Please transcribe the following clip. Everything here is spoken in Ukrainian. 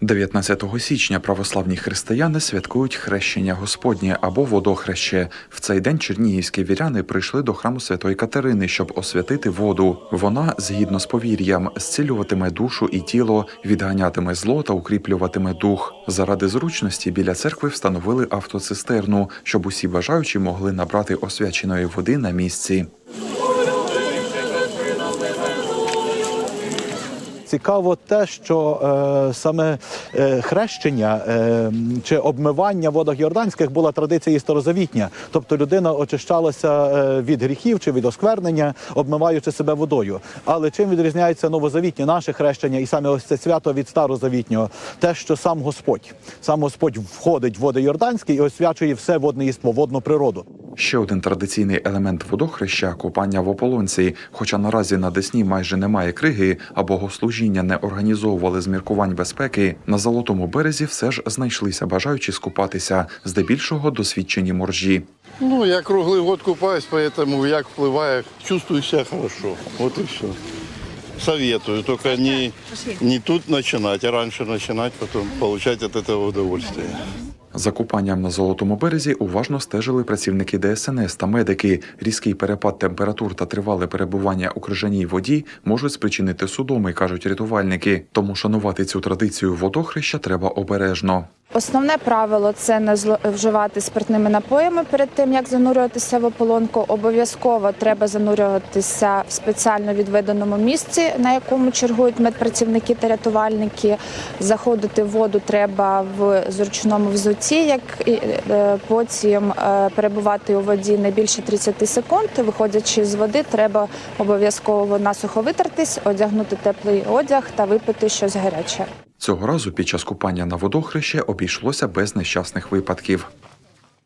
19 січня православні християни святкують хрещення Господнє або водохреще. В цей день чернігівські віряни прийшли до храму Святої Катерини, щоб освятити воду. Вона, згідно з повір'ям, зцілюватиме душу і тіло, відганятиме зло та укріплюватиме дух. Заради зручності біля церкви встановили автоцистерну, щоб усі бажаючі могли набрати освяченої води на місці. Цікаво те, що е, саме е, хрещення е, чи обмивання в водах Йорданських була традиція старозавітня. Тобто людина очищалася е, від гріхів чи від осквернення, обмиваючи себе водою. Але чим відрізняється новозавітнє наше хрещення і саме ось це свято від старозавітнього? Те, що сам Господь, сам Господь входить в води Йорданські і освячує все водне єство, водну природу. Ще один традиційний елемент водохреща купання в ополонці. Хоча наразі на Десні майже немає криги, а богослужіння не організовували з міркувань безпеки. На золотому березі все ж знайшлися бажаючі скупатися, здебільшого досвідчені моржі. Ну, я круглый год купаюсь, поэтому як вплывая, чувствую себя хорошо. Вот и все. Советую, только не, не тут начинать, а раньше начинать, потом получать от этого удовольствие. За купанням на золотому березі уважно стежили працівники ДСНС та медики. Різкий перепад температур та тривале перебування у крижаній воді можуть спричинити судоми, кажуть рятувальники. Тому шанувати цю традицію водохреща треба обережно. Основне правило це не зло- вживати спиртними напоями перед тим, як занурюватися в ополонку. Обов'язково треба занурюватися в спеціально відведеному місці, на якому чергують медпрацівники та рятувальники. Заходити в воду треба в зручному взутті, як е, потім е, перебувати у воді не більше 30 секунд. Виходячи з води, треба обов'язково насухо витертись, одягнути теплий одяг та випити щось гаряче. Цього разу під час купання на водохреще обійшлося без нещасних випадків.